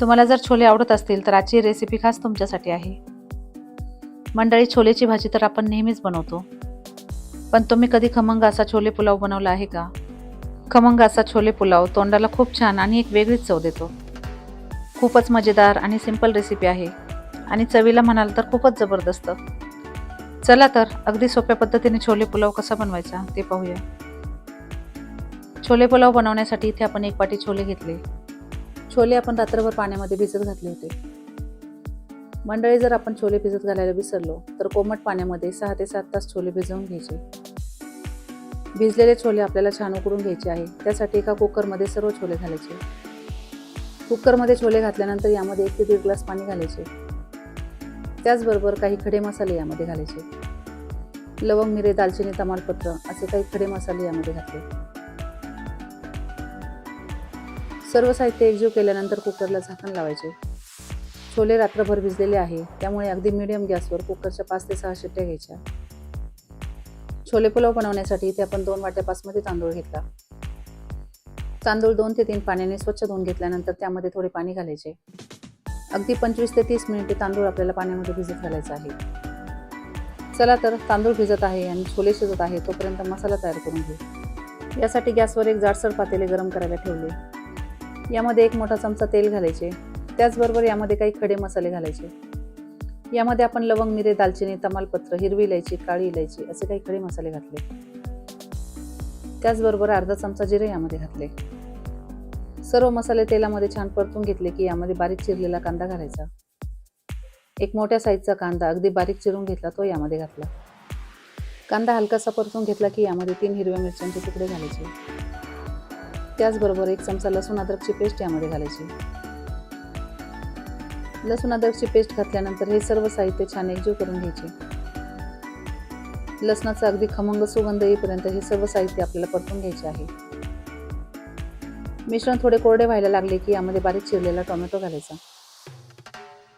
तुम्हाला जर छोले आवडत असतील तर आजची रेसिपी खास तुमच्यासाठी आहे. मंडळी छोलेची भाजी तर आपण नेहमीच बनवतो. पण तुम्ही कधी खमंग असा छोले पुलाव बनवला आहे का? खमंग असा छोले पुलाव तोंडाला खूप छान आणि एक वेगळीच चव देतो. खूपच मजेदार आणि सिंपल रेसिपी आहे. आणि चवीला म्हणाल तर खूपच जबरदस्त. चला तर अगदी सोप्या पद्धतीने छोले पुलाव कसा बनवायचा ते पाहूया. छोले पुलाव बनवण्यासाठी इथे आपण एक वाटी छोले घेतले. छोले आपण रात्रभर पाण्यामध्ये भिजत घातले होते. मंडळी जर आपण छोले भिजत घालायला विसरलो तर कोमट पाण्यामध्ये सहा ते सात तास छोले भिजवून घ्यायचे. भिजलेले छोले आपल्याला छान उकडून घ्यायचे आहे. त्यासाठी एका कुकरमध्ये सर्व छोले घालायचे. कुकरमध्ये छोले घातल्यानंतर यामध्ये एक ते दीड ग्लास पाणी घालायचे. त्याचबरोबर काही खडे मसाले यामध्ये घालायचे. लवंग मिरे दालचिनी तमालपत्र असे काही खडे मसाले यामध्ये घातले. सर्व साहित्य एकजीव केल्यानंतर कुकरला झाकण लावायचे. छोले रात्रभर भिजलेले आहे त्यामुळे अगदी मिडियम गॅसवर कुकरच्या पाच ते सहा शिट्ट्या घ्यायच्या. छोले पुलाव बनवण्यासाठी इथे आपण दोन वाट्या बासमती तांदूळ घेतला. तांदूळ दोन ते तीन पाण्याने स्वच्छ धुवून घेतल्यानंतर त्यामध्ये थोडे पाणी घालायचे. अगदी पंचवीस ते तीस मिनिटे तांदूळ आपल्याला पाण्यामध्ये भिजत घालायचा आहे. चला तर तांदूळ भिजत आहे आणि छोले शिजत आहे तोपर्यंत मसाला तयार करून घेऊ यासाठी गॅसवर एक जाडसर पातेले गरम करायला ठेवले. यामध्ये एक मोठा चमचा तेल घालायचे. त्याचबरोबर यामध्ये काही खडे मसाले घालायचे. यामध्ये आपण लवंग मिरे दालचिनी तमालपत्र हिरवी इलायची काळी इलायची असे काही खडे मसाले घातले. त्याचबरोबर अर्धा चमचा जिरे यामध्ये घातले. सर्व मसाले तेलामध्ये छान परतून घेतले की यामध्ये बारीक चिरलेला कांदा घालायचा. एक मोठ्या साईजचा कांदा अगदी बारीक चिरून घेतला तो यामध्ये घातला. कांदा हलकासा परतून घेतला की यामध्ये तीन हिरव्या मिरच्यांचे तुकडे घालायचे. त्याचबरोबर एक चमचा लसूण अद्रकची पेस्ट यामध्ये घालायची. लसूण अद्रकची पेस्ट घातल्यानंतर हे सर्व साहित्य छान एकजीव करून घ्यायचे. लसणाचा अगदी खमंग सुगंध येईपर्यंत हे सर्व साहित्य आपल्याला परतून घ्यायचे आहे. मिश्रण थोडे कोरडे व्हायला लागले की यामध्ये बारीक चिरलेला टोमॅटो घालायचा.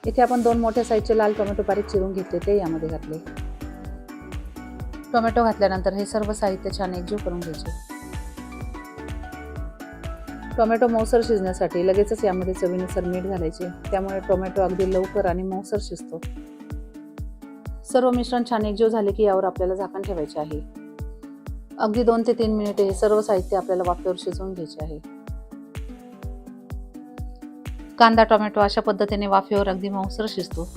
इथे आपण दोन मोठ्या साईजचे लाल टोमॅटो बारीक चिरून घेतले ते यामध्ये घातले. टोमॅटो घातल्यानंतर हे सर्व साहित्य छान एकजीव करून घ्यायचे. टोमॅटो मऊसर शिजण्यासाठी लगेचच यामध्ये चवीनुसार मीठ घालायचे. त्यामुळे टोमॅटो अगदी लवकर आणि मऊसर शिजतो. सर्व मिश्रण छान एकजीव झाले की यावर आपल्याला झाकण ठेवायचे आहे. अगदी दोन ते तीन मिनिटे हे सर्व साहित्य आपल्याला वाफेवर शिजवून घ्यायचे आहे. कांदा टोमॅटो अशा पद्धतीने वाफेवर अगदी मऊसर शिजतो.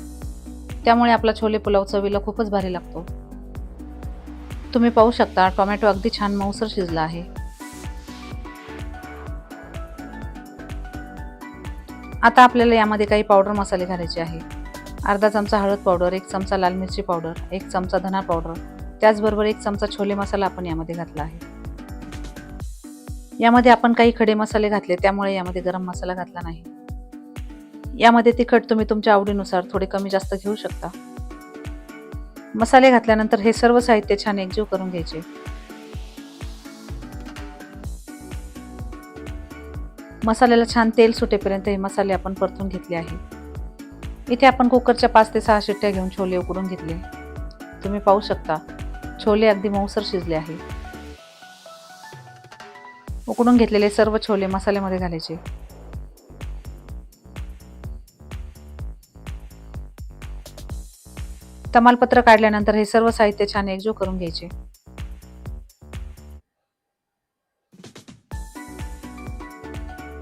त्यामुळे आपला छोले पुलाव चवीला खूपच भारी लागतो. तुम्ही पाहू शकता टोमॅटो अगदी छान मऊसर शिजला आहे. आता आपल्याला यामध्ये काही पावडर मसाले घालायचे आहे. अर्धा चमचा हळद पावडर एक चमचा लाल मिरची पावडर एक चमचा धना पावडर त्याचबरोबर एक चमचा छोले मसाला आपण यामध्ये घातला आहे. यामध्ये आपण काही खडे मसाले घातले त्यामुळे यामध्ये गरम मसाला घातला नाही. यामध्ये तिखट तुम्ही तुमच्या आवडीनुसार थोडे कमी जास्त घेऊ शकता. मसाले घातल्यानंतर हे सर्व साहित्य छान एकजीव करून घ्यायचे. मसाल्याला छान तेल सुटेपर्यंत हे मसाले आपण परतून घेतले आहे. इथे आपण कुकरच्या पाच ते सहा शिट्ट्या घेऊन छोले उकडून घेतले. तुम्ही पाहू शकता छोले अगदी मऊसर शिजले आहे. उकडून घेतलेले सर्व छोले मसाल्यामध्ये घालायचे. तमालपत्र काढल्यानंतर हे सर्व साहित्य छान एकजीव करून घ्यायचे.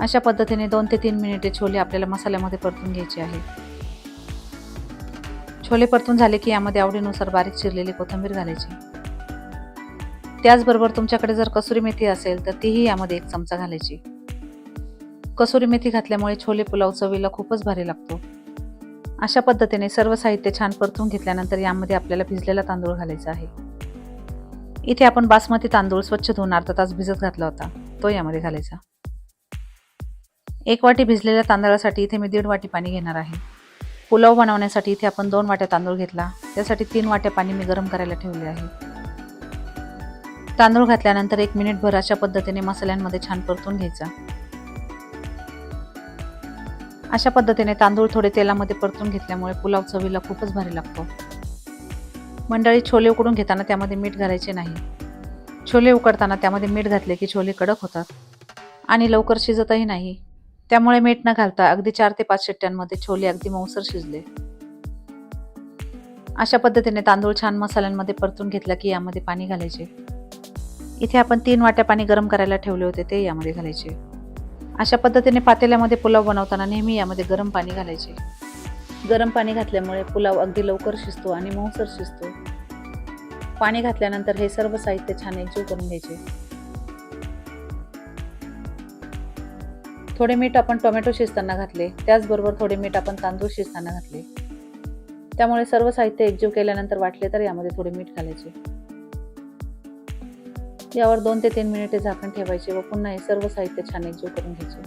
अशा पद्धतीने दोन ते तीन मिनिटे छोले आपल्याला मसाल्यामध्ये परतून घ्यायचे आहे. छोले परतून झाले की यामध्ये आवडीनुसार बारीक चिरलेली कोथिंबीर घालायची. त्याचबरोबर तुमच्याकडे जर कसुरी मेथी असेल तर तीही यामध्ये एक चमचा घालायची. कसुरी मेथी घातल्यामुळे छोले पुलाव चवीला खूपच भारी लागतो. अशा पद्धतीने सर्व साहित्य छान परतून घेतल्यानंतर यामध्ये आपल्याला भिजलेला तांदूळ घालायचा आहे. इथे आपण बासमती तांदूळ स्वच्छ धुवून अर्धा तास भिजत घातला होता. तो यामध्ये घालायचा. एक वाटी भिजलेल्या तांदळासाठी इथे मी दीड वाटी पाणी घेणार आहे. पुलाव बनवण्यासाठी इथे आपण दोन वाट्या तांदूळ घेतला. त्यासाठी तीन वाट्या पाणी मी गरम करायला ठेवले आहे. तांदूळ घातल्यानंतर एक मिनिटभर अशा पद्धतीने मसाल्यांमध्ये छान परतून घ्यायचा. अशा पद्धतीने तांदूळ थोडे तेलामध्ये परतून घेतल्यामुळे पुलाव चवीला खूपच भारी लागतो. मंडळी छोले उकडून घेताना त्यामध्ये मीठ घालायचे नाही. छोले उकडताना त्यामध्ये मीठ घातले की छोले कडक होतात. आणि लवकर शिजतही नाही. त्यामुळे मीठ न घालता अगदी चार ते पाच शिट्ट्यांमध्ये छोले अगदी मऊसर शिजले. अशा पद्धतीने तांदूळ छान मसाल्यांमध्ये परतून घेतला की यामध्ये पाणी घालायचे. इथे आपण तीन वाट्या पाणी गरम करायला ठेवले होते ते यामध्ये घालायचे. अशा पद्धतीने पातेल्यामध्ये पुलाव बनवताना नेहमी यामध्ये गरम पाणी घालायचे. गरम पाणी घातल्यामुळे पुलाव अगदी लवकर शिजतो आणि मऊसर शिजतो. पाणी घातल्यानंतर हे सर्व साहित्य छान एकजीव करून घ्यायचे. थोडे मीठ आपण टोमॅटो शिजताना घातले त्याचबरोबर थोडे मीठ आपण तांदूळ शिजताना घातले. त्यामुळे सर्व साहित्य एकजीव केल्यानंतर वाटले तर यामध्ये थोडे मीठ घालायचे. यावर दोन ते तीन मिनिटे झाकण ठेवायचे व पुन्हा हे सर्व साहित्य छान एकजीव करून घ्यायचे.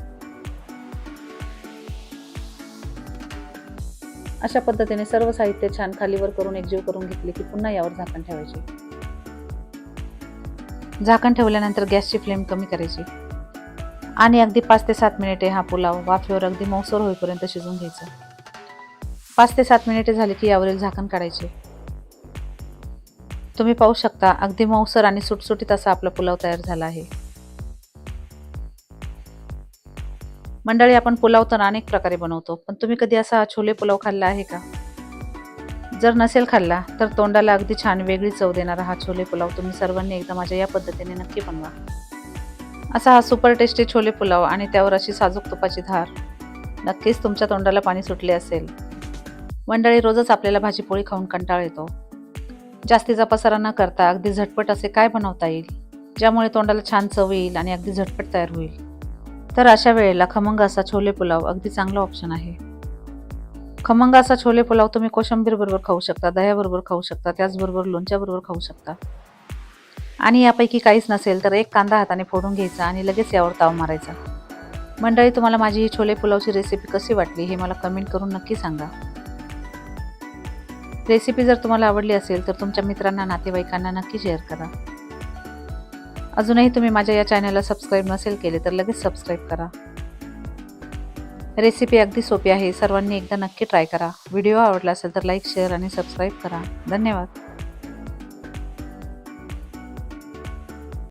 अशा पद्धतीने सर्व साहित्य छान खालीवर करून एकजीव करून घेतले की पुन्हा यावर झाकण ठेवायचे. झाकण ठेवल्यानंतर गॅसची फ्लेम कमी करायची. आणि अगदी पाच ते सात मिनिटे हा पुलाव वाफेवर अगदी मौसर होईपर्यंत शिजून घ्यायचा. पाच ते सात मिनिटे झाली की यावरील झाकण काढायचे. तुम्ही पाहू शकता अगदी मऊसर आणि सुटसुटीत असा आपला पुलाव तयार झाला आहे. मंडळी आपण पुलाव तर अनेक प्रकारे बनवतो पण तुम्ही कधी असा हा छोले पुलाव खाल्ला आहे का? जर नसेल खाल्ला तर तोंडाला अगदी छान वेगळी चव देणारा हा छोले पुलाव तुम्ही सर्वांनी एकदा माझ्या या पद्धतीने नक्की बनवा. असा हा सुपर टेस्टी छोले पुलाव आणि त्यावर अशी साजूक तुपाची धार. नक्कीच तुमच्या तोंडाला पाणी सुटले असेल. मंडळी रोजच आपल्याला भाजीपोळी खाऊन कंटाळ येतो. जास्तीचा पसारा न करता अगदी झटपट असे काय बनवता येईल? ज्यामुळे तोंडाला छान चव येईल आणि अगदी झटपट तयार होईल. तर अशा वेळेला खमंग असा छोले पुलाव अगदी चांगला ऑप्शन आहे. खमंग असा छोले पुलाव तुम्ही कोशंबीर बरोबर खाऊ शकता दह्याबरोबर खाऊ शकता त्याचबरोबर लोणच्याबरोबर खाऊ शकता. आणि यापैकी काहीच नसेल तर एक कांदा हाताने फोडून घ्यायचा आणि लगेच यावर ताव मारायचा. मंडळी तुम्हाला माझी ही छोले पुलावची रेसिपी कशी वाटली हे मला कमेंट करून नक्की सांगा. रेसिपी जर तुम्हाला आवडली असेल तर तुमच्या मित्रांना नातेवाईकांना नक्की शेअर करा. अजूनही तुम्ही माझ्या या चॅनलला सबस्क्राईब नसेल केले तर लगेच सबस्क्राईब करा. रेसिपी अगदी सोपी आहे. सर्वांनी एकदा नक्की ट्राय करा. व्हिडिओ आवडला असेल तर लाईक शेअर आणि सबस्क्राईब करा. धन्यवाद.